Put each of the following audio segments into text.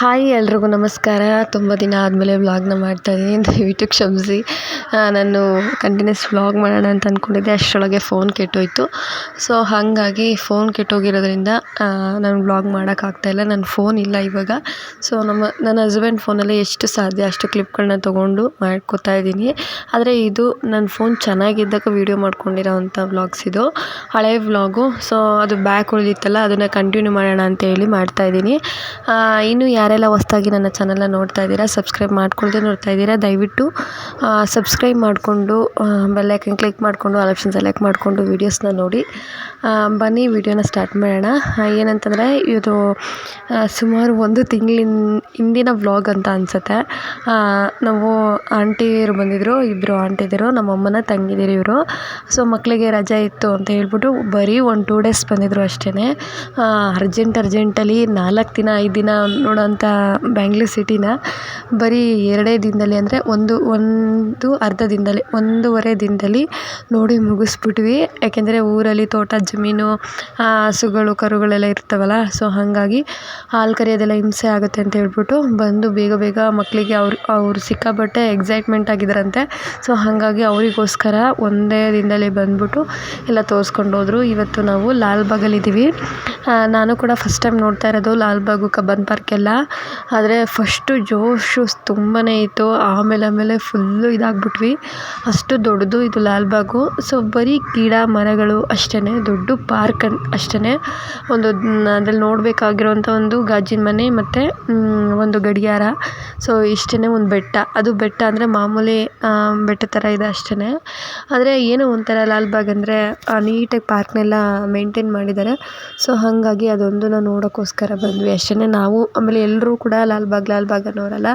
Hi ಎಲ್ರಿಗೂ ನಮಸ್ಕಾರ. ತುಂಬ ದಿನ ಆದಮೇಲೆ ವ್ಲಾಗ್ನ ಮಾಡ್ತಾಯಿದ್ದೀನಿ ದಯವಿಟ್ಟು ಕ್ಷಮಿಸಿ. ನಾನು ಕಂಟಿನ್ಯೂಸ್ ವ್ಲಾಗ್ ಮಾಡೋಣ ಅಂತ ಅಂದ್ಕೊಂಡಿದ್ದೆ ಅಷ್ಟರೊಳಗೆ ಫೋನ್ ಕೆಟ್ಟೋಯ್ತು. ಸೊ ಹಾಗಾಗಿ ಫೋನ್ ಕೆಟ್ಟೋಗಿರೋದ್ರಿಂದ ನಾನು ವ್ಲಾಗ್ ಮಾಡೋಕ್ಕಾಗ್ತಾಯಿಲ್ಲ ನನ್ನ ಫೋನ್ ಇಲ್ಲ ಇವಾಗ. ಸೊ ನಮ್ಮ, ನನ್ನ ಹಸ್ಬೆಂಡ್ ಫೋನಲ್ಲಿ ಎಷ್ಟು ಸಾಧ್ಯ ಅಷ್ಟು ಕ್ಲಿಪ್ಗಳನ್ನ ತೊಗೊಂಡು ಮಾಡ್ಕೋತಾ ಇದ್ದೀನಿ ಆದರೆ ಇದು ನನ್ನ ಫೋನ್ ಚೆನ್ನಾಗಿದ್ದಾಗ ವೀಡಿಯೋ ಮಾಡ್ಕೊಂಡಿರೋವಂಥ ವ್ಲಾಗ್ಸ್ ಇದು. ಹಳೆ ವ್ಲಾಗು ಸೊ ಅದು ಬ್ಯಾಕ್ ಉಳಿದಿತ್ತಲ್ಲ, ಅದನ್ನು ಕಂಟಿನ್ಯೂ ಮಾಡೋಣ ಅಂತ ಹೇಳಿ ಮಾಡ್ತಾಯಿದ್ದೀನಿ ಇನ್ನು ಯಾರೆಲ್ಲ ಹೊಸ್ದಾಗಿ ನನ್ನ ಚಾನಲ್ನ ನೋಡ್ತಾ ಇದ್ದೀರಾ, ಸಬ್ಸ್ಕ್ರೈಬ್ ಮಾಡ್ಕೊಳ್ದೆ ನೋಡ್ತಾ ಇದ್ದೀರಾ, ದಯವಿಟ್ಟು ಸಬ್ಸ್ಕ್ರೈಬ್ ಮಾಡಿಕೊಂಡು ಬೆಲ್ಲೈಕನ್ ಕ್ಲಿಕ್ ಮಾಡಿಕೊಂಡು ಆಪ್ಷನ್ ಸೆಲೆಕ್ಟ್ ಮಾಡಿಕೊಂಡು ವೀಡಿಯೋಸ್ನ ನೋಡಿ. ಬನ್ನಿ ವೀಡಿಯೋನ ಸ್ಟಾರ್ಟ್ ಮಾಡೋಣ. ಏನಂತಂದರೆ, ಇದು ಸುಮಾರು ಒಂದು ತಿಂಗಳಿನ, ಹಿಂದಿನ ವ್ಲಾಗ್ ಅಂತ ಅನಿಸುತ್ತೆ. ನಾವು ಆಂಟಿಯರು ಬಂದಿದ್ದರು ಇಬ್ಬರು ಆಂಟಿದಿರು, ನಮ್ಮ ಅಮ್ಮನ ತಂಗಿದಿರು ಇವರು. ಸೊ ಮಕ್ಕಳಿಗೆ ರಜೆ ಇತ್ತು ಅಂತ ಹೇಳ್ಬಿಟ್ಟು ಬರೀ ಒಂದು ಟೂ ಡೇಸ್ ಬಂದಿದ್ದರು ಅಷ್ಟೇ ಅರ್ಜೆಂಟ್ ಅರ್ಜೆಂಟಲ್ಲಿ ನಾಲ್ಕು ದಿನ, ಐದು ದಿನ ನೋಡೋಂಥ ಬ್ಯಾಂಗ್ಳೂರ್ ಸಿಟಿನ ಬರೀ ಎರಡೇ ದಿನದಲ್ಲಿ ಅಂದರೆ ಒಂದು ಒಂದು ಅರ್ಧ ದಿನದಲ್ಲಿ, ಒಂದೂವರೆ ದಿನದಲ್ಲಿ ನೋಡಿ ಮುಗಿಸ್ಬಿಟ್ವಿ. ಯಾಕೆಂದರೆ ಊರಲ್ಲಿ ತೋಟ, ಜಮೀನು ಹಸುಗಳು, ಕರುಗಳೆಲ್ಲ ಇರ್ತವಲ್ಲ ಸೊ ಹಾಗಾಗಿ ಹಾಲು ಕರೆಯೋದೆಲ್ಲ ಹಿಂಸೆ ಆಗುತ್ತೆ ಅಂತ ಹೇಳ್ಬಿಟ್ಟು ಬಂದು ಬೇಗ ಬೇಗ ಮಕ್ಕಳಿಗೆ ಅವ್ರು ಅವ್ರು ಸಿಕ್ಕಾಪಟ್ಟೆ ಎಕ್ಸೈಟ್ಮೆಂಟ್ ಆಗಿದ್ದಾರಂತೆ. ಸೊ ಹಾಗಾಗಿ ಅವರಿಗೋಸ್ಕರ ಒಂದೇ ದಿನದಲ್ಲಿ ಬಂದ್ಬಿಟ್ಟು ಎಲ್ಲ ತೋರಿಸ್ಕೊಂಡು ಹೋದರು. ಇವತ್ತು ನಾವು ಲಾಲ್ಬಾಗಲ್ಲಿದ್ದೀವಿ ನಾನು ಕೂಡ ಫಸ್ಟ್ ಟೈಮ್ ನೋಡ್ತಾ ಇರೋದು ಲಾಲ್ಬಾಗು ಕಬ್ಬನ್ ಪಾರ್ಕ್ ಎಲ್ಲ. ಆದರೆ ಫಸ್ಟು ಜೋಶು ತುಂಬಾ ಇತ್ತು. ಆಮೇಲೆ ಆಮೇಲೆ ಫುಲ್ಲು ಇದಾಗ್ಬಿಟ್ವಿ. ಅಷ್ಟು ದೊಡ್ಡದು ಇದು ಲಾಲ್ಬಾಗು. ಸೊ ಬರೀ ಗಿಡ ಮರಗಳು ಅಷ್ಟೇ ದೊಡ್ಡ ಪಾರ್ಕ್ ಅನ್ ಅಷ್ಟೇ ಒಂದು, ಅದ್ರಲ್ಲಿ ನೋಡಬೇಕಾಗಿರೋಂಥ ಒಂದು ಗಾಜಿನ ಮನೆ ಮತ್ತು ಒಂದು ಗಡಿಯಾರ. ಸೊ ಇಷ್ಟೇ ಒಂದು ಬೆಟ್ಟ. ಅದು ಬೆಟ್ಟ ಅಂದರೆ ಮಾಮೂಲಿ ಬೆಟ್ಟ ಥರ ಇದೆ ಅಷ್ಟೇ ಆದರೆ ಏನೋ ಒಂಥರ ಲಾಲ್ಬಾಗ್ ಅಂದರೆ ನೀಟಾಗಿ ಪಾರ್ಕ್ನೆಲ್ಲ ಮೇಂಟೈನ್ ಮಾಡಿದ್ದಾರೆ ಸೊ ಹಾಗಾಗಿ ಅದೊಂದನ್ನ ನೋಡೋಕ್ಕೋಸ್ಕರ ಬಂದ್ವಿ ಅಷ್ಟೇ ನಾವು, ಆಮೇಲೆ ಎಲ್ಲರೂ ಕೂಡ ಲಾಲ್ಬಾಗ್ ಲಾಲ್ಬಾಗ್ ಅನ್ನೋರಲ್ಲ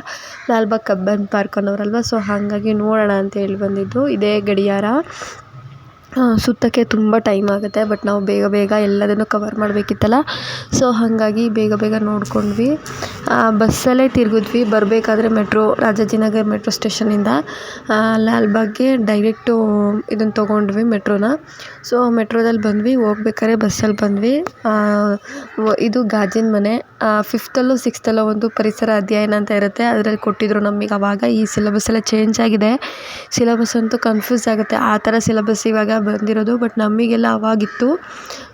ಲಾಲ್ಬಾಗ್ ಕಬ್ಬನ್ ಪಾರ್ಕ್ ಅನ್ನೋರಲ್ವ? ಸೊ ಹಾಗಾಗಿ ನೋಡೋಣ ಅಂತ ಹೇಳಿ ಬಂದಿದ್ದು. ಇದೇ ಗಡಿಯಾರ. ಸುತ್ತಕ್ಕೆ ತುಂಬ ಟೈಮ್ ಆಗುತ್ತೆ ಬಟ್ ನಾವು ಬೇಗ ಬೇಗ ಎಲ್ಲದನ್ನು ಕವರ್ ಮಾಡಬೇಕಿತ್ತಲ್ಲ? ಸೊ ಹಾಗಾಗಿ ಬೇಗ ಬೇಗ ನೋಡ್ಕೊಂಡ್ವಿ. ಬಸ್ಸಲ್ಲೇ ತಿರುಗಿದ್ವಿ. ಬರಬೇಕಾದ್ರೆ ಮೆಟ್ರೋ ರಾಜಾಜಿನಗರ್ ಮೆಟ್ರೋ ಸ್ಟೇಷನಿಂದ ಲಾಲ್ಬಾಗ್ಗೆ ಡೈರೆಕ್ಟು ಇದನ್ನು ತೊಗೊಂಡ್ವಿ ಮೆಟ್ರೋನ ಸೊ ಮೆಟ್ರೋದಲ್ಲಿ ಬಂದ್ವಿ. ಹೋಗ್ಬೇಕಾದ್ರೆ ಬಸ್ಸಲ್ಲಿ ಬಂದ್ವಿ. ಇದು ಗಾಜಿನ ಮನೆ. ಫಿಫ್ತಲ್ಲೋ ಸಿಕ್ಸ್ತಲ್ಲೋ ಒಂದು ಪರಿಸರ ಅಧ್ಯಯನ ಅಂತ ಇರುತ್ತೆ. ಅದರಲ್ಲಿ ಕೊಟ್ಟಿದ್ರು ನಮಗೆ ಆವಾಗ ಈ ಸಿಲೆಬಸ್ ಎಲ್ಲ ಚೇಂಜ್ ಆಗಿದೆ. ಸಿಲೆಬಸ್ ಅಂತೂ ಕನ್ಫ್ಯೂಸ್ ಆಗುತ್ತೆ. ಆ ಥರ ಸಿಲೆಬಸ್ ಇವಾಗ ಬಂದಿರೋದು ಬಟ್ ನಮಗೆಲ್ಲ ಅವಾಗಿತ್ತು.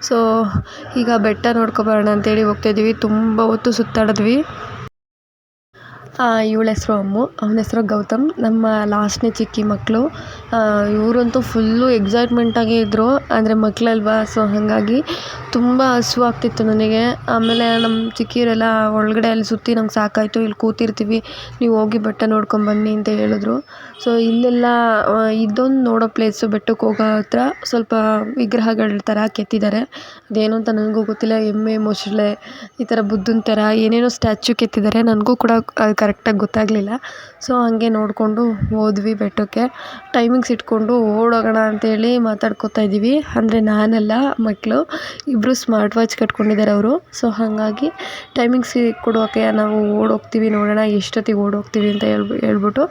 ಸೊ ಈಗ ಬೆಟ್ಟ ನೋಡ್ಕೊಬರೋಣ ಅಂತೇಳಿ ಹೋಗ್ತಾಯಿದ್ವಿ ತುಂಬ ಹೊತ್ತು ಸುತ್ತಾಡಿದ್ವಿ. ಇವಳ ಹೆಸರು ಅಮ್ಮು. ಅವನ ಹೆಸರು ಗೌತಮ್. ನಮ್ಮ ಲಾಸ್ಟ್ನೇ ಚಿಕ್ಕಿ ಮಕ್ಕಳು ಇವರಂತೂ ಫುಲ್ಲು ಎಕ್ಸೈಟ್ಮೆಂಟಾಗೇ ಇದ್ದರು ಅಂದರೆ ಮಕ್ಕಳಲ್ವಾ ಸೊ ಹಾಗಾಗಿ ತುಂಬ ಹಸಿವು ಆಗ್ತಿತ್ತು ನನಗೆ. ಆಮೇಲೆ ನಮ್ಮ ಚಿಕ್ಕಿಯರೆಲ್ಲ ಒಳಗಡೆ ಅಲ್ಲಿ ಸುತ್ತಿ ನಮ್ಗೆ ಸಾಕಾಯಿತು. ಇಲ್ಲಿ ಕೂತಿರ್ತೀವಿ. ನೀವು ಹೋಗಿ ಬೆಟ್ಟ ನೋಡ್ಕೊಂಬನ್ನಿ ಅಂತ ಹೇಳಿದ್ರು. ಸೊ ಇಲ್ಲೆಲ್ಲ ಇದೊಂದು ನೋಡೋ ಪ್ಲೇಸು ಬೆಟ್ಟಕ್ಕೆ ಹೋಗೋ ಹತ್ರ ಸ್ವಲ್ಪ ವಿಗ್ರಹಗಳ ಥರ ಕೆತ್ತಿದ್ದಾರೆ. ಅದೇನು ಅಂತ ನನಗೂ ಗೊತ್ತಿಲ್ಲ. ಎಮ್ಮೆ, ಮೊಸಳೆ, ಈ ಥರ ಬುದ್ಧನ ಥರ ಏನೇನೋ ಸ್ಟ್ಯಾಚ್ಯು ಕೆತ್ತಿದ್ದಾರೆ. ನನಗೂ ಕೂಡ ಕರೆಕ್ಟಾಗಿ ಗೊತ್ತಾಗಲಿಲ್ಲ. ಸೊ ಹಾಗೆ ನೋಡಿಕೊಂಡು ಹೋದ್ವಿ ಬೆಟ್ಟಕ್ಕೆ. ಟೈಮಿಂಗ್ಸ್ ಇಟ್ಕೊಂಡು ಓಡೋಗೋಣ ಅಂತೇಳಿ ಮಾತಾಡ್ಕೊತಾ ಇದ್ದೀವಿ. ಅಂದರೆ ನಾನಲ್ಲ ಮಕ್ಕಳು ಇಬ್ಬರು ಸ್ಮಾರ್ಟ್ ವಾಚ್ ಕಟ್ಕೊಂಡಿದ್ದಾರೆ ಅವರು. ಸೊ ಹಾಗಾಗಿ ಟೈಮಿಂಗ್ಸ್ ಕೊಡೋಕೆ ನಾವು ಓಡೋಗ್ತೀವಿ ನೋಡೋಣ, ಎಷ್ಟೊತ್ತಿಗೆ ಓಡೋಗ್ತೀವಿ ಅಂತ ಹೇಳ್ಬಿ, ಹೇಳ್ಬಿಟ್ಟು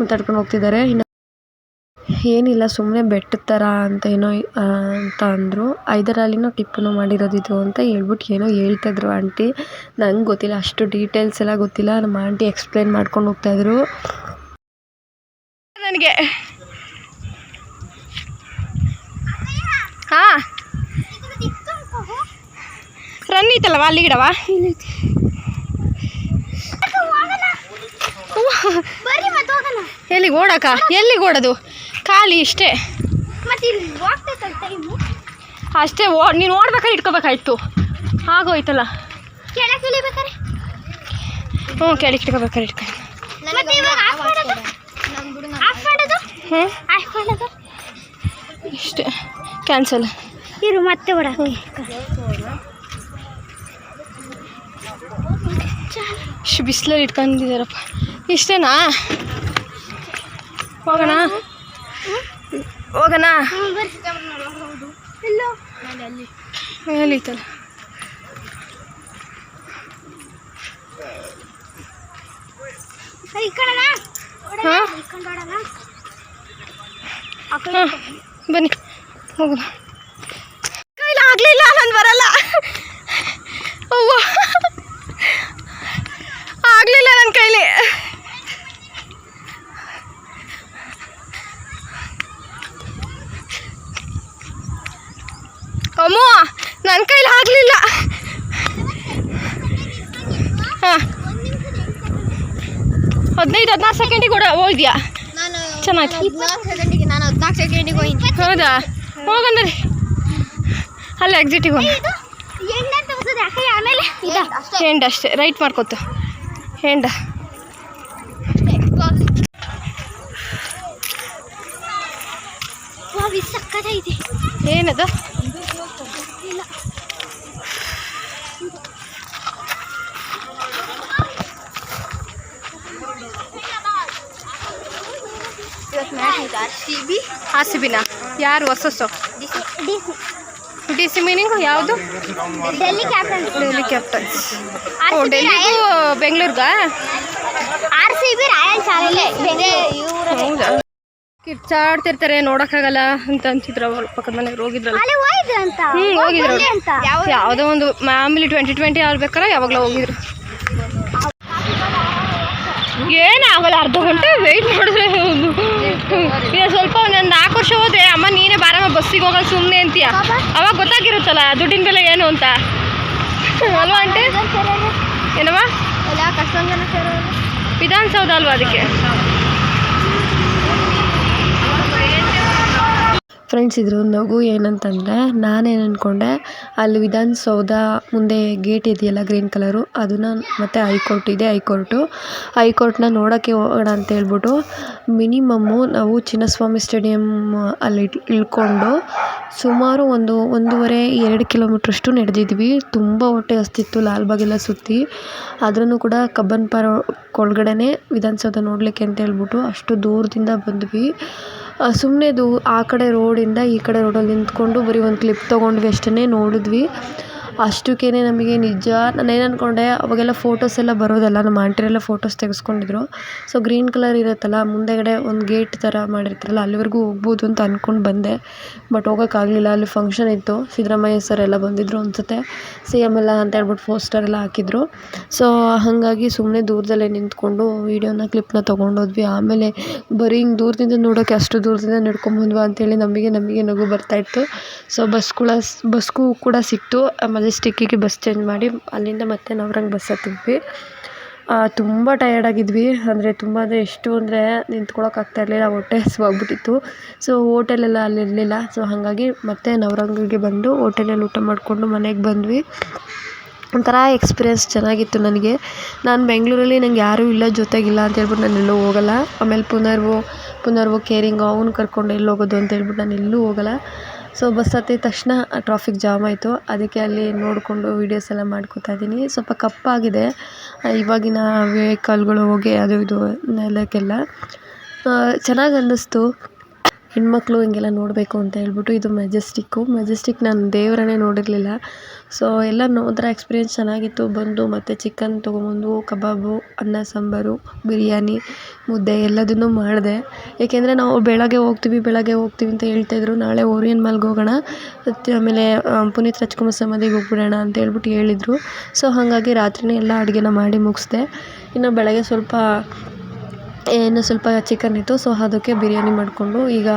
ಮಾತಾಡ್ಕೊಂಡು ಹೋಗ್ತಿದ್ದಾರೆ. ಇನ್ನು ಏನಿಲ್ಲ ಸುಮ್ಮನೆ ಬೆಟ್ಟದ ಥರ ಅಂತ ಏನೋ ಅಂತ ಅಂದರು. ಹೈದರಾಲಿನೋ ಟಿಪ್ಪನ್ನು ಮಾಡಿರೋದು ಇದು ಅಂತ ಹೇಳ್ಬಿಟ್ಟು ಏನೋ ಹೇಳ್ತಾಯಿದ್ರು ಆಂಟಿ. ನಂಗೆ ಗೊತ್ತಿಲ್ಲ ಅಷ್ಟು ಡೀಟೇಲ್ಸ್ ಎಲ್ಲ ಗೊತ್ತಿಲ್ಲ. ನಮ್ಮ ಆಂಟಿ ಎಕ್ಸ್ಪ್ಲೇನ್ ಮಾಡ್ಕೊಂಡು ಹೋಗ್ತಾಯಿದ್ರು ನನಗೆ. ಹಾಂ. ರನ್ ಐತಲ್ವಾ ಅಲ್ಲಿ ಗಿಡವ ಎಲ್ಲಿಗೆ ಓಡಕ್ಕ ಎಲ್ಲಿಗೆ ಓಡೋದು? ಖಾಲಿ ಇಷ್ಟೇ. ಅಷ್ಟೇ ಓ ನೀನು ಓಡ್ಬೇಕಾದ್ರೆ ಇಟ್ಕೋಬೇಕಾಯ್ತು. ಆಗೋಯ್ತಲ್ಲ. ಹ್ಞೂ ಕೆಳಗೆ ಇಟ್ಕೋಬೇಕಾರೆ ಇಟ್ಕೊ ಹ್ಞೂ. ಇಷ್ಟೇ. ಕ್ಯಾನ್ಸಲ್ ಇರು ಮತ್ತೆ ಇಷ್ಟು ಬಿಸಿಲಲ್ಲಿ ಇಟ್ಕೊಂಡಿದ್ದಾರಪ್ಪ. ಇಷ್ಟೇನಾ? ಹೋಗೋಣ. ಹೋಗೋಣ? ಬನ್ನಿ. ಹೋಗೋಣ. ಕೈಲಿ ಆಗಲಿಲ್ಲ ನಾನು ಬರಲ್ಲ. ಅವ್ವ. ನನ್ನ ಕೈಲಿ ಆಗಲಿಲ್ಲ. ಹಾಂ. ಹದಿನೈದು ಹದಿನಾರು ಸೆಕೆಂಡಿಗೆ ಕೂಡ ಹೋಗಿದ್ಯಾ? ಚೆನ್ನಾಗಿ. ಹೌದಾ? ಹೋಗಂದ್ರಿ ಅಲ್ಲ ಎಕ್ಸಿಟಿಗೆ ಹೋಗಿ. ಹೆಂಡ ಅಷ್ಟೇ. ರೈಟ್ ಮಾಡ್ಕೊತು. ಹೆಂಡ ಏನದು? ಆರ್ ಸಿ ಬಿನ ಯಾರು ಹೊಸಸು? ಡಿ ಸಿ ಮೀನಿಂಗು ಯಾವುದು? ಡೆಲ್ಲಿ ಕ್ಯಾಪ್ಟನ್ಸ್. ಡೆಲ್ಲಿ ಕ್ಯಾಪ್ಟನ್ಸ್. ಓ ಡೆಲ್ಲಿಗೂ ಬೆಂಗಳೂರ್ಗಾ? ಆರ್ ಸಿ ಬಿ ರಾಯಲ್ ಕಿರ್ಚಾಡ್ತಿರ್ತಾರೆ ನೋಡೋಕ್ಕಾಗಲ್ಲ ಅಂತ ಅಂತಿದ್ರು ಅವ್ರ. ಪಕ್ಕದ ಮನೆಗೆ ಹೋಗಿದ್ರಲ್ಲ. ಹ್ಞೂ ಹೋಗಿದ್ರು ಯಾವುದೋ? ಒಂದು ಮಾಮೂಲಿ ಟ್ವೆಂಟಿ ಟ್ವೆಂಟಿ ಆಗ್ಬೇಕಾರೆ ಯಾವಾಗಲೂ ಹೋಗಿದ್ರು. ಏನಾಗಲ್ಲ ಅರ್ಧ ಗಂಟೆ ವೆಯ್ಟ್ ಮಾಡಿದ್ರೆ ಈಗ ಸ್ವಲ್ಪ ಒಂದೊಂದು ನಾಲ್ಕು ವರ್ಷ ಹೋದ್ರೆ ಅಮ್ಮ ನೀನೇ ಬಾರಮ್ಮ ಬಸ್ಸಿಗೆ ಹೋಗಲ್ಲ ಸುಮ್ಮನೆ ಅಂತೀಯ? ಅವಾಗ ಗೊತ್ತಾಗಿರುತ್ತಲ್ಲ ದುಡ್ಡಿನ ಬೆಲೆ ಏನು ಅಂತ? ಅಲ್ವಾ ಆಂಟಿ? ಏನಮ್ಮ? ವಿಧಾನಸೌಧ ಅಲ್ವಾ ಅದಕ್ಕೆ? ಫ್ರೆಂಡ್ಸ್ ಇದ್ರ ನಗು ಏನಂತಂದರೆ, ನಾನೇನು ಅಂದ್ಕೊಂಡೆ ಅಲ್ಲಿ ವಿಧಾನಸೌಧ ಮುಂದೆ ಗೇಟ್ ಇದೆಯಲ್ಲ ಗ್ರೀನ್ ಕಲರು ಅದನ್ನು ಮತ್ತು ಹೈಕೋರ್ಟ್ ಇದೆ ಹೈಕೋರ್ಟು ಹೈಕೋರ್ಟ್ನ ನೋಡೋಕ್ಕೆ ಹೋಗೋಣ ಅಂತ ಹೇಳ್ಬಿಟ್ಟು ಮಿನಿಮಮ್ಮು ನಾವು ಚಿನ್ನಸ್ವಾಮಿ ಸ್ಟೇಡಿಯಮ್ ಅಲ್ಲಿ ಇಳ್ಕೊಂಡು ಸುಮಾರು ಒಂದು ಒಂದೂವರೆ, ಎರಡು ಕಿಲೋಮೀಟ್ರಷ್ಟು ನಡೆದಿದ್ವಿ. ತುಂಬ ಹೊಟ್ಟೆ ಹಸ್ತಿತ್ತು ಲಾಲ್ಬಾಗೆಲ್ಲ ಸುತ್ತಿ. ಆದ್ರೂ ಕೂಡ ಕಬ್ಬನ್ ಪಾರ್ಕ್ ಒಳಗಡೆನೇ ವಿಧಾನಸೌಧ ನೋಡಲಿಕ್ಕೆ ಅಂತ ಹೇಳ್ಬಿಟ್ಟು ಅಷ್ಟು ದೂರದಿಂದ ಬಂದ್ವಿ. ಸುಮ್ಮನೆ ಇದು ಆ ಕಡೆ ರೋಡಿಂದ ಈ ಕಡೆ ರೋಡಲ್ಲಿ ನಿಂತ್ಕೊಂಡು ಬರೀ ಒಂದು ಕ್ಲಿಪ್ ತೊಗೊಂಡ್ವಿ ಅಷ್ಟೇ ನೋಡಿದ್ವಿ. ಅಷ್ಟಕ್ಕೇ ನಮಗೆ ನಿಜ. ನಾನು ಏನು ಅಂದ್ಕೊಂಡೆ ಅವಾಗೆಲ್ಲ ಫೋಟೋಸ್ ಎಲ್ಲ ಬರೋದಲ್ಲ, ನಮ್ಮ ಆಂಟಿರೆಲ್ಲ ಫೋಟೋಸ್ ತೆಗೆಸ್ಕೊಂಡಿದ್ರು. ಸೊ ಗ್ರೀನ್ ಕಲರ್ ಇರುತ್ತಲ್ಲ, ಮುಂದೆಗಡೆ ಒಂದು ಗೇಟ್ ಥರ ಮಾಡಿರ್ತಾರಲ್ಲ, ಅಲ್ಲಿವರೆಗೂ ಹೋಗ್ಬೋದು ಅಂತ ಅಂದ್ಕೊಂಡು ಬಂದೆ. ಬಟ್ ಹೋಗೋಕ್ಕಾಗಲಿಲ್ಲ ಅಲ್ಲಿ ಫಂಕ್ಷನ್ ಇತ್ತು. ಸಿದ್ದರಾಮಯ್ಯ ಸರ್ ಎಲ್ಲ ಬಂದಿದ್ದರು ಅನಿಸುತ್ತೆ. ಸಿ ಎಂ ಎಲ್ಲ ಅಂತ ಹೇಳ್ಬಿಟ್ಟು ಪೋಸ್ಟರ್ ಎಲ್ಲ ಹಾಕಿದ್ರು. ಸೊ ಹಾಗಾಗಿ ಸುಮ್ಮನೆ ದೂರದಲ್ಲೇ ನಿಂತ್ಕೊಂಡು ವೀಡಿಯೋನ ಕ್ಲಿಪ್ನ ತೊಗೊಂಡೋದ್ವಿ. ಆಮೇಲೆ ಬರೀ ಹಿಂಗೆ ದೂರದಿಂದ ನೋಡೋಕ್ಕೆ ಅಷ್ಟು ದೂರದಿಂದ ನಡ್ಕೊಂಬಂದ್ವಾ ಅಂತೇಳಿ ನಮಗೆ ನಮಗೆ ನಗು ಬರ್ತಾಯಿತ್ತು ಸೊ ಬಸ್ಗಳ ಬಸ್ಗೂ ಕೂಡ ಸಿಕ್ತು. ಮೆಜೆಸ್ಟಿಕ್ಕಿಗೆ ಬಸ್ ಚೇಂಜ್ ಮಾಡಿ ಅಲ್ಲಿಂದ ಮತ್ತೆ ನವರಂಗ್ ಬಸ್ ಹತ್ತಿದ್ವಿ. ತುಂಬ ಟಯರ್ಡ್ ಆಗಿದ್ವಿ. ಅಂದರೆ ತುಂಬ ಅಂದರೆ ಎಷ್ಟು ಅಂದರೆ ನಿಂತ್ಕೊಳ್ಳೋಕೆ ಆಗ್ತಾ ಇರಲಿಲ್ಲ. ಹೊಟ್ಟೆ ಹಸಿವಾಗ್ಬಿಟ್ಟಿತ್ತು ಸೊ ಹೋಟೆಲೆಲ್ಲ ಅಲ್ಲಿ ಇರಲಿಲ್ಲ. ಸೊ ಹಾಗಾಗಿ ಮತ್ತೆ ನವರಂಗಿಗೆ ಬಂದು ಓಟೆಲಲ್ಲಿ ಊಟ ಮಾಡಿಕೊಂಡು ಮನೆಗೆ ಬಂದ್ವಿ. ಒಂಥರ ಎಕ್ಸ್ಪೀರಿಯೆನ್ಸ್ ಚೆನ್ನಾಗಿತ್ತು ನನಗೆ. ನಾನು ಬೆಂಗಳೂರಲ್ಲಿ ನಂಗೆ ಯಾರೂ ಇಲ್ಲ ಜೊತೆಗಿಲ್ಲ ಅಂತ ಹೇಳ್ಬಿಟ್ಟು ನಾನು ಎಲ್ಲೂ ಹೋಗಲ್ಲ. ಆಮೇಲೆ ಪುನರ್ವೋ ಪುನರ್ವೋ ಕೇರಿಂಗ್ ಅವ್ನು ಕರ್ಕೊಂಡು ಎಲ್ಲಿ ಹೋಗೋದು ಅಂತ ಹೇಳ್ಬಿಟ್ಟು ನಾನು ಎಲ್ಲೂ ಹೋಗಲ್ಲ. ಸೊ ಬಸ್ ಹತ್ತಿದ ತಕ್ಷಣ ಟ್ರಾಫಿಕ್ ಜಾಮ್ ಆಯಿತು. ಅದಕ್ಕೆ ಅಲ್ಲಿ ನೋಡಿಕೊಂಡು ವೀಡಿಯೋಸ್ ಎಲ್ಲ ಮಾಡ್ಕೋತಾ ಇದ್ದೀನಿ. ಸ್ವಲ್ಪ ಕಪ್ಪಾಗಿದೆ. ಇವಾಗಿನ ವೆಹಿಕಲ್ಗಳು ಹೋಗಿ ಅದು ಇದು ನೆಲಕ್ಕೆಲ್ಲ. ಚೆನ್ನಾಗಿ ಅನ್ನಿಸ್ತು. ಹೆಣ್ಮಕ್ಳು ಹಿಂಗೆಲ್ಲ ನೋಡಬೇಕು ಅಂತ ಹೇಳ್ಬಿಟ್ಟು ಇದು ಮೆಜೆಸ್ಟಿಕ್ಕು. ಮೆಜೆಸ್ಟಿಕ್ ನಾನು ದೇವರನ್ನೇ ನೋಡಿರಲಿಲ್ಲ. ಸೊ ಎಲ್ಲ ನೋಡಿದ್ರೆ ಎಕ್ಸ್ಪೀರಿಯನ್ಸ್ ಚೆನ್ನಾಗಿತ್ತು. ಬಂದು ಮತ್ತು ಚಿಕನ್ ತೊಗೊಂಬಂದು, ಕಬಾಬು, ಅನ್ನ, ಸಾಂಬಾರು, ಬಿರಿಯಾನಿ, ಮುದ್ದೆ ಎಲ್ಲದನ್ನು ಮಾಡಿದೆ. ಏಕೆಂದರೆ ನಾವು ಬೆಳಗ್ಗೆ ಹೋಗ್ತೀವಿ ಬೆಳಗ್ಗೆ ಹೋಗ್ತೀವಿ ಅಂತ ಹೇಳ್ತಾಯಿದ್ರು ನಾಳೆ ಓರಿಯನ್ ಮಾಲ್ಗೆ ಹೋಗೋಣ. ಮತ್ತು ಆಮೇಲೆ ಪುನೀತ್ ರಾಜ್ಕುಮಾರ್ ಸಮಾಧಿಗೆ ಹೋಗ್ಬಿಡೋಣ ಅಂತ ಹೇಳ್ಬಿಟ್ಟು ಹೇಳಿದರು. ಸೊ ಹಾಗಾಗಿ ರಾತ್ರಿಯೇ ಎಲ್ಲ ಅಡುಗೆನ ಮಾಡಿ ಮುಗಿಸ್ದೆ. ಇನ್ನು ಬೆಳಗ್ಗೆ ಸ್ವಲ್ಪ ಏನು ಸ್ವಲ್ಪ ಚಿಕನ್ ಇತ್ತು ಸೊ ಅದಕ್ಕೆ ಬಿರಿಯಾನಿ ಮಾಡಿಕೊಂಡು ಈಗ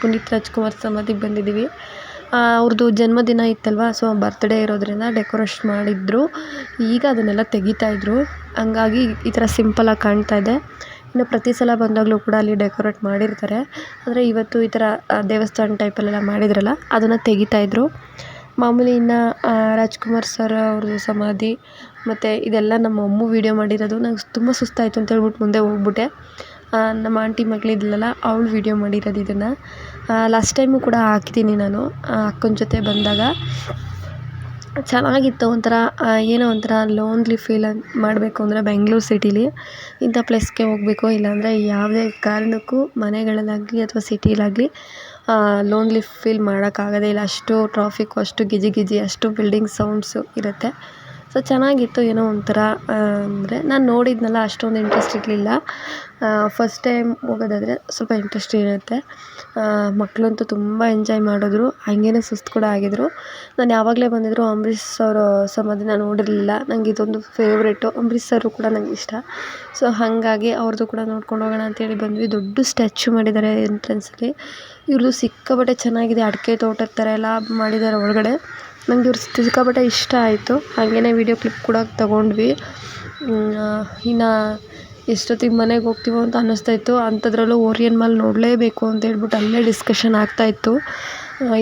ಪುನೀತ್ ರಾಜ್ಕುಮಾರ್ ಸಮಾಧಿಗೆ ಬಂದಿದ್ದೀವಿ. ಅವ್ರದ್ದು ಜನ್ಮದಿನ ಇತ್ತಲ್ವ ಸೊ ಬರ್ತ್ಡೇ ಇರೋದರಿಂದ ಡೆಕೋರೇಷ್ ಮಾಡಿದ್ರು. ಈಗ ಅದನ್ನೆಲ್ಲ ತೆಗಿತಾಯಿದ್ರು ಹಂಗಾಗಿ ಈ ಥರ ಸಿಂಪಲಾಗಿ ಕಾಣ್ತಾ ಇದೆ. ಇನ್ನು ಪ್ರತಿ ಸಲ ಬಂದಾಗಲೂ ಕೂಡ ಅಲ್ಲಿ ಡೆಕೋರೇಟ್ ಮಾಡಿರ್ತಾರೆ. ಆದರೆ ಇವತ್ತು ಈ ಥರ ದೇವಸ್ಥಾನ ಟೈಪಲ್ಲೆಲ್ಲ ಮಾಡಿದ್ರಲ್ಲ, ಅದನ್ನು ತೆಗಿತಾಯಿದ್ರು ಮಾಮೂಲಿ ಇನ್ನು ರಾಜ್ಕುಮಾರ್ ಸರ್ ಅವ್ರದ್ದು ಸಮಾಧಿ, ಮತ್ತು ಇದೆಲ್ಲ ನಮ್ಮ ಅಮ್ಮ ವೀಡಿಯೋ ಮಾಡಿರೋದು. ನಂಗೆ ತುಂಬ ಸುಸ್ತಾಯಿತು ಅಂತ ಹೇಳ್ಬಿಟ್ಟು ಮುಂದೆ ಹೋಗ್ಬಿಟ್ಟೆ. ನಮ್ಮ ಆಂಟಿ ಮಗಳಿದ್ಲಲ್ಲ ಅವಳು ವೀಡಿಯೋ ಮಾಡಿರೋದು ಇದನ್ನು. ಲಾಸ್ಟ್ ಟೈಮು ಕೂಡ ಹಾಕಿದ್ದೀನಿ ನಾನು ಅಕ್ಕನ ಜೊತೆ ಬಂದಾಗ. ಚೆನ್ನಾಗಿತ್ತು ಒಂಥರ ಏನೋ ಒಂಥರ ಲೋನ್ಲಿ ಫೀಲ್ ಮಾಡಬೇಕು ಅಂದರೆ ಬೆಂಗ್ಳೂರು ಸಿಟಿಲಿ ಇಂಥ ಪ್ಲೇಸ್ಗೆ ಹೋಗಬೇಕು ಇಲ್ಲಾಂದರೆ ಯಾವುದೇ ಕಾರಣಕ್ಕೂ ಮನೆಗಳಲ್ಲಾಗಲಿ ಅಥವಾ ಸಿಟಿಲಾಗಲಿ ಲೋನ್ಲಿ ಫೀಲ್ ಮಾಡೋಕ್ಕಾಗೋದೇ ಇಲ್ಲ. ಅಷ್ಟು ಟ್ರಾಫಿಕ್ಕು ಅಷ್ಟು ಗಿಜಿ ಗಿಜಿ ಅಷ್ಟು ಬಿಲ್ಡಿಂಗ್ ಸೌಂಡ್ಸು ಇರುತ್ತೆ. ಸೊ ಚೆನ್ನಾಗಿತ್ತು ಏನೋ ಒಂಥರ ಅಂದರೆ ನಾನು ನೋಡಿದ್ನಲ್ಲ, ಅಷ್ಟೊಂದು ಇಂಟ್ರೆಸ್ಟ್ ಇರಲಿಲ್ಲ. ಫಸ್ಟ್ ಟೈಮ್ ಹೋಗೋದಾದ್ರೆ ಸ್ವಲ್ಪ ಇಂಟ್ರೆಸ್ಟ್ ಇರುತ್ತೆ. ಮಕ್ಕಳಂತೂ ತುಂಬ ಎಂಜಾಯ್ ಮಾಡಿದ್ರು. ಹಂಗೇನೆ ಸುಸ್ತು ಕೂಡ ಆಗಿದ್ರು. ನಾನು ಯಾವಾಗಲೇ ಬಂದಿದ್ದರೂ ಅಂಬರೀಷ್ ಅವರ ಸಮಾಧಿನ ನೋಡಿರಲಿಲ್ಲ. ನಂಗೆ ಇದೊಂದು ಫೇವ್ರೇಟು ಅಂಬರೀಷ್ ಸರು ಕೂಡ ನಂಗೆ ಇಷ್ಟ. ಸೊ ಹಾಗಾಗಿ ಅವ್ರದ್ದು ಕೂಡ ನೋಡ್ಕೊಂಡು ಹೋಗೋಣ ಅಂತೇಳಿ ಬಂದ್ವಿ. ದೊಡ್ಡ ಸ್ಟ್ಯಾಚ್ಯು ಮಾಡಿದ್ದಾರೆ ಎಂಟ್ರೆನ್ಸಲ್ಲಿ ಇವ್ರದ್ದು ಸಿಕ್ಕಾಪಟ್ಟೆ ಚೆನ್ನಾಗಿದೆ. ಅಡಿಕೆ ತೋಟದ ಥರ ಎಲ್ಲ ಮಾಡಿದ್ದಾರೆ ಒಳಗಡೆ. ನಂಗೆ ಇವ್ರು ಸಿಕ್ಕಾಪಟ್ಟೆ ಇಷ್ಟ ಆಯಿತು. ಹಾಗೇ ವೀಡಿಯೋ ಕ್ಲಿಪ್ ಕೂಡ ತಗೊಂಡ್ವಿ. ಇನ್ನು ಎಷ್ಟೊತ್ತಿಗೆ ಮನೆಗೆ ಹೋಗ್ತೀವೋ ಅಂತ ಅನ್ನಿಸ್ತಾ ಇತ್ತು. ಅಂಥದ್ರಲ್ಲೂ ಓರಿಯನ್ ಮಾಲ್ ನೋಡಲೇಬೇಕು ಅಂತ ಹೇಳ್ಬಿಟ್ಟು ಅಲ್ಲೇ ಡಿಸ್ಕಷನ್ ಆಗ್ತಾ ಇತ್ತು.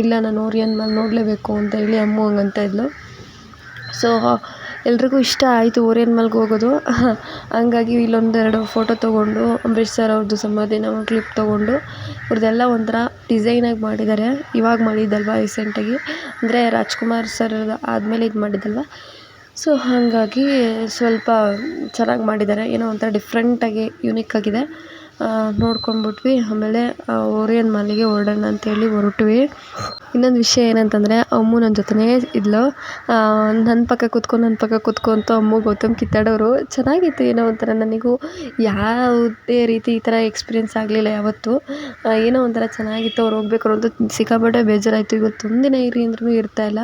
ಇಲ್ಲ, ನಾನು ಓರಿಯನ್ ಮಾಲ್ ನೋಡಲೇಬೇಕು ಅಂತ ಹೇಳಿ ಅಮ್ಮು ಹಂಗಂತ ಇದ್ಲು. ಸೊ ಎಲ್ರಿಗೂ ಇಷ್ಟ ಆಯಿತು ಓರಿಯನ್ ಮಾಲ್ಗೆ ಹೋಗೋದು. ಹಂಗಾಗಿ ಇಲ್ಲೊಂದೆರಡು ಫೋಟೋ ತೊಗೊಂಡು, ಅಂಬರೀಷ್ ಸರ್ ಅವ್ರದ್ದು ಸಮಾಧಿ ನಾವು ಕ್ಲಿಪ್ ತೊಗೊಂಡು ಇವ್ರದ್ದೆಲ್ಲ ಒಂಥರ ಡಿಸೈನಾಗಿ ಮಾಡಿದ್ದಾರೆ. ಇವಾಗ ಮಾಡಿದ್ದಲ್ವ ರೀಸೆಂಟಾಗಿ ಅಂದರೆ ರಾಜ್ಕುಮಾರ್ ಸರ್ ಆದಮೇಲೆ ಇದು ಮಾಡಿದ್ದಲ್ವ? ಸೊ ಹಾಗಾಗಿ ಸ್ವಲ್ಪ ಚೆನ್ನಾಗಿ ಮಾಡಿದ್ದಾರೆ. ಏನೋ ಒಂಥರ ಡಿಫ್ರೆಂಟಾಗಿ ಯುನೀಕ್ ಆಗಿದೆ. ನೋಡ್ಕೊಂಡ್ಬಿಟ್ವಿ. ಆಮೇಲೆ ಓರಿಯನ್ ಮಾಲಿಗೆ ಹೊರಡೋಣ ಅಂತೇಳಿ ಹೊರಟ್ವಿ. ಇನ್ನೊಂದು ವಿಷಯ ಏನಂತಂದರೆ, ಅಮ್ಮು ನನ್ನ ಜೊತೆನೇ ಇದ್ಲು. ನನ್ನ ಪಕ್ಕ ಕೂತ್ಕೊ ನನ್ನ ಪಕ್ಕ ಕೂತ್ಕೊ ಅಂತ ಅಮ್ಮು ಗೌತಮ್ ಕಿತ್ತಾಡೋರು. ಚೆನ್ನಾಗಿತ್ತು ಏನೋ ಒಂಥರ ನನಗೂ. ಯಾವುದೇ ರೀತಿ ಈ ಥರ ಎಕ್ಸ್ಪೀರಿಯೆನ್ಸ್ ಆಗಲಿಲ್ಲ ಯಾವತ್ತು. ಏನೋ ಒಂಥರ ಚೆನ್ನಾಗಿತ್ತು, ಅವ್ರು ಹೋಗ್ಬೇಕು ಅಂತ ಸಿಕ್ಕಾಪಟ್ಟೆ ಬೇಜಾರಾಯಿತು. ಇವತ್ತು ಒಂದಿನ ಇರಿ ಅಂದ್ರೂ ಇರ್ತಾಯಿಲ್ಲ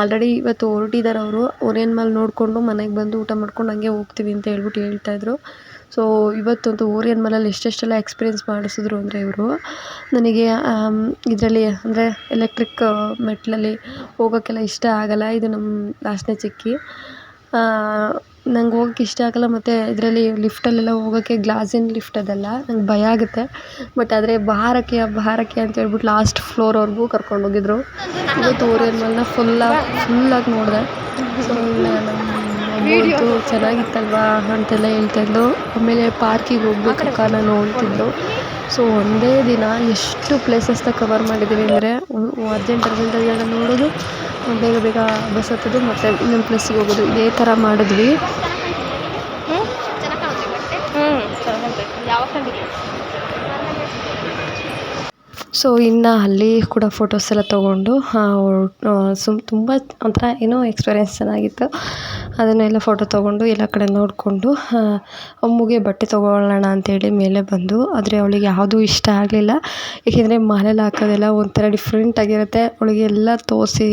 ಆಲ್ರೆಡಿ ಇವತ್ತು ಹೊರಟಿದ್ದಾರೆ ಅವರು. ಓರಿಯನ್ ಮಾಲ್ ನೋಡಿಕೊಂಡು ಮನೆಗೆ ಬಂದು ಊಟ ಮಾಡ್ಕೊಂಡು ಹಂಗೆ ಹೋಗ್ತೀವಿ ಅಂತ ಹೇಳ್ಬಿಟ್ಟು ಹೇಳ್ತಾಯಿದ್ರು ಸೊ ಇವತ್ತಂತೂ ಓರಿಯನ್ ಮಾಲಲ್ಲಿ ಎಷ್ಟೆಷ್ಟೆಲ್ಲ ಎಕ್ಸ್ಪೀರಿಯೆನ್ಸ್ ಮಾಡಿಸಿದ್ರು ಅಂದರೆ ಇವರು, ನನಗೆ ಇದರಲ್ಲಿ ಅಂದರೆ ಎಲೆಕ್ಟ್ರಿಕ್ ಮೆಟ್ಲಲ್ಲಿ ಹೋಗೋಕ್ಕೆಲ್ಲ ಇಷ್ಟ ಆಗೋಲ್ಲ, ಇದು ನಮ್ಮ ಲಾಸ್ಟ್ನೇ ಚಿಕ್ಕಿ. ನಂಗೆ ಹೋಗಕ್ಕೆ ಇಷ್ಟ ಆಗೋಲ್ಲ, ಮತ್ತು ಇದರಲ್ಲಿ ಲಿಫ್ಟಲ್ಲೆಲ್ಲ ಹೋಗೋಕ್ಕೆ ಗ್ಲಾಸಿನ ಲಿಫ್ಟ್ ಅದೆಲ್ಲ, ನಂಗೆ ಭಯ ಆಗುತ್ತೆ. ಬಟ್ ಆದರೆ ಬಾರಕ್ಕೆ ಬಾರಕ್ಕೆ ಅಂತ ಹೇಳ್ಬಿಟ್ಟು ಲಾಸ್ಟ್ ಫ್ಲೋರ್ವರೆಗೂ ಕರ್ಕೊಂಡೋಗಿದ್ರು ಇವತ್ತು ಓರಿಯನ್ ಮೇಲೆ ಫುಲ್ಲಾಗಿ ಫುಲ್ಲಾಗಿ ನೋಡಿದೆ. ಸೊ ನಮ್ಮ ಅಮ್ಮಂತೂ ಚೆನ್ನಾಗಿತ್ತಲ್ವಾ ಅಂತೆಲ್ಲ ಹೇಳ್ತಾಯಿದ್ಲು ಆಮೇಲೆ ಪಾರ್ಕಿಗೆ ಹೋಗ್ಬೇಕು ಅಕ್ಕ ನಾನು ಅಂತಿದ್ಲು ಸೊ ಒಂದೇ ದಿನ ಎಷ್ಟು ಪ್ಲೇಸಸ್ನ ಕವರ್ ಮಾಡಿದ್ದೀವಿ ಅಂದರೆ ಅರ್ಜೆಂಟ್ ಆಗಿ ಎಲ್ಲ ನೋಡೋದು ಬೇಗ ಬೇಗ ಬಸ್ ಹತ್ತೋದು ಮತ್ತು ಇನ್ನೊಂದು ಪ್ಲೇಸಿಗೆ ಹೋಗೋದು. ಇದೇ ಥರ ಮಾಡಿದ್ವಿ ಹ್ಞೂ ಚೆನ್ನಾಗಿ ಕಾಣುತ್ತೆ ಬಟ್ಟೆ ಹ್ಞೂ ಚೆನ್ನಾಗಂತೆ ಯಾವಾಗ ಕಂಡಿದ್ದೆ ಸೊ ಇನ್ನು ಅಲ್ಲಿ ಕೂಡ ಫೋಟೋಸ್ ಎಲ್ಲ ತೊಗೊಂಡು ಸುಮ್ ತುಂಬ ಒಂಥರ ಏನೋ ಎಕ್ಸ್ಪೀರಿಯೆನ್ಸ್ ಚೆನ್ನಾಗಿತ್ತು. ಅದನ್ನೆಲ್ಲ ಫೋಟೋ ತೊಗೊಂಡು ಎಲ್ಲ ಕಡೆ ನೋಡಿಕೊಂಡು ಅಮ್ಮುಗೆ ಬಟ್ಟೆ ತೊಗೊಳ್ಳೋಣ ಅಂತೇಳಿ ಮೇಲೆ ಬಂದು, ಆದರೆ ಅವಳಿಗೆ ಯಾವುದೂ ಇಷ್ಟ ಆಗಲಿಲ್ಲ. ಏಕೆಂದರೆ ಮಾಲೆಲ್ಲಿ ಹಾಕೋದೆಲ್ಲ ಒಂಥರ ಡಿಫ್ರೆಂಟಾಗಿರುತ್ತೆ ಅವಳಿಗೆ ಎಲ್ಲ ತೋರಿಸಿ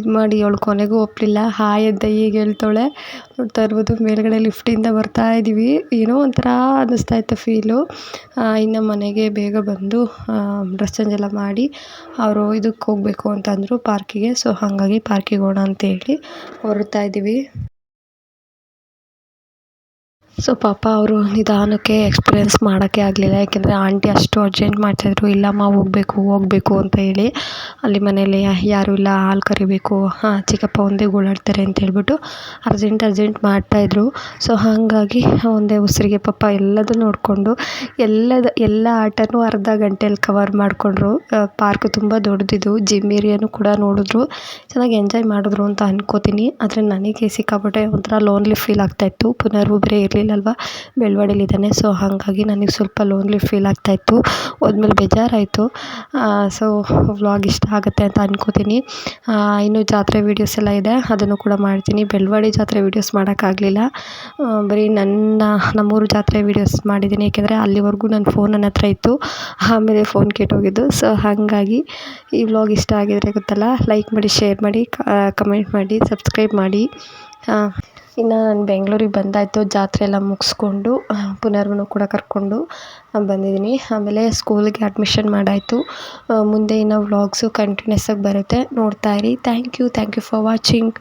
ಇದು ಮಾಡಿ ಅವಳು ಕೊನೆಗೂ ಒಪ್ಪಲಿಲ್ಲ ಹಾಯ್ ಈಗ ಹೇಳ್ತಾಳೆ. ನೋಡ್ತಾ ಇರ್ಬೋದು. ಲಿಫ್ಟ್ ಲಿಫ್ಟಿಂದ ಬರ್ತಾ ಇದ್ದೀವಿ ಏನೋ ಒಂಥರ ಅನ್ನಿಸ್ತಾ ಇತ್ತು ಫೀಲು ಇನ್ನು ಮನೆಗೆ ಬೇಗ ಬಂದು ಡ್ರೆಸ್ ಚೇಂಜ್ ಎಲ್ಲ ಮಾಡಿ ಅವರು ಇದಕ್ಕೆ ಹೋಗಬೇಕು ಅಂತಂದರು ಪಾರ್ಕಿಗೆ ಸೊ ಹಾಗಾಗಿ ಪಾರ್ಕಿಗೆ ಹೋಗೋಣ ಅಂತೇಳಿ ಹೊರಡ್ತಾ ಇದ್ದೀವಿ ಸೊ ಪಾಪ ಅವರು ನಿಧಾನಕ್ಕೆ ಎಕ್ಸ್ಪೀರಿಯೆನ್ಸ್ ಮಾಡೋಕ್ಕೆ ಆಗಲಿಲ್ಲ. ಯಾಕೆಂದರೆ ಆಂಟಿ ಅಷ್ಟು ಅರ್ಜೆಂಟ್ ಮಾಡ್ತಾಯಿದ್ರು. ಇಲ್ಲಮ್ಮ, ಹೋಗಬೇಕು ಹೋಗಬೇಕು ಅಂತ ಹೇಳಿ ಅಲ್ಲಿ ಮನೇಲಿ ಯಾರೂ ಇಲ್ಲ, ಹಾಲು ಕರಿಬೇಕು, ಹಾಂ, ಚಿಕ್ಕಪ್ಪ ಒಂದೇ ಗೋಳಾಡ್ತಾರೆ ಅಂತ ಹೇಳ್ಬಿಟ್ಟು ಅರ್ಜೆಂಟ್ ಅರ್ಜೆಂಟ್ ಮಾಡ್ತಾಯಿದ್ರು. ಸೊ ಹಾಗಾಗಿ ಒಂದೇ ಉಸಿರಿಗೆ ಪಾಪ ಎಲ್ಲದು ನೋಡಿಕೊಂಡು ಎಲ್ಲದ, ಎಲ್ಲ ಆಟನೂ ಅರ್ಧ ಗಂಟೆಯಲ್ಲಿ ಕವರ್ ಮಾಡಿಕೊಂಡ್ರು. ಪಾರ್ಕ್ ತುಂಬ ದೊಡ್ಡದಿದ್ದು ಜಿಮ್ ಏರಿಯಾನೂ ಕೂಡ ನೋಡಿದ್ರು. ಚೆನ್ನಾಗಿ ಎಂಜಾಯ್ ಮಾಡಿದ್ರು ಅಂತ ಅನ್ಕೋತೀನಿ. ಆದರೆ ನನಗೆ ಸಿಕ್ಕಾಪಟ್ಟೆ ಒಂಥರ ಲೋನ್ಲಿ ಫೀಲ್ ಆಗ್ತಾಯಿತ್ತು ಪುನರ್ವು ಬೇರೆ ಇರಲಿಲ್ಲಲ್ವ ಬೆಳವಾಡಿಲಿದ್ದಾನೆ ಸೊ ಹಾಗಾಗಿ ನನಗೆ ಸ್ವಲ್ಪ ಲೋನ್ಲಿ ಫೀಲ್ ಆಗ್ತಾಯಿತ್ತು ಹೋದ್ಮೇಲೆ ಬೇಜಾರಾಯಿತು. ಸೊ ವ್ಲಾಗ್ ಇಷ್ಟ ಆಗುತ್ತೆ ಅಂತ ಅಂದ್ಕೋತೀನಿ ಇನ್ನೂ ಜಾತ್ರೆ ವೀಡಿಯೋಸ್ ಎಲ್ಲ ಇದೆ. ಅದನ್ನು ಕೂಡ ಮಾಡ್ತೀನಿ. ಬೆಳವಾಡಿ ಜಾತ್ರೆ ವೀಡಿಯೋಸ್ ಮಾಡೋಕ್ಕಾಗಲಿಲ್ಲ ಬರೀ ನನ್ನ, ನಮ್ಮೂರು ಜಾತ್ರೆ ವೀಡಿಯೋಸ್ ಮಾಡಿದ್ದೀನಿ. ಏಕೆಂದರೆ ಅಲ್ಲಿವರೆಗೂ ನನ್ನ ಫೋನ್ ನನ್ನ ಹತ್ರ ಇತ್ತು. ಆಮೇಲೆ ಫೋನ್ ಕೆಟ್ಟೋಗಿದ್ದು. ಸೊ ಹಾಗಾಗಿ ಈ ವ್ಲಾಗ್ ಇಷ್ಟ ಆಗಿದ್ರೆ ಗೊತ್ತಲ್ಲ ಲೈಕ್ ಮಾಡಿ ಶೇರ್ ಮಾಡಿ ಕಮೆಂಟ್ ಮಾಡಿ ಸಬ್ಸ್ಕ್ರೈಬ್ ಮಾಡಿ. ಇನ್ನು ನಾನು ಬೆಂಗ್ಳೂರಿಗೆ ಬಂದಾಯಿತು, ಜಾತ್ರೆ ಎಲ್ಲ ಮುಗಿಸ್ಕೊಂಡು ಪುನರ್ವನು ಕೂಡ ಕರ್ಕೊಂಡು ಬಂದಿದ್ದೀನಿ ಆಮೇಲೆ ಸ್ಕೂಲಿಗೆ ಅಡ್ಮಿಷನ್ ಮಾಡಾಯಿತು. ಮುಂದೆ ಇನ್ನು ವ್ಲಾಗ್ಸು ಕಂಟಿನ್ಯೂಸ್ ಆಗಿ ಬರುತ್ತೆ. ನೋಡ್ತಾ ಇರಿ. Thank you thank you for watching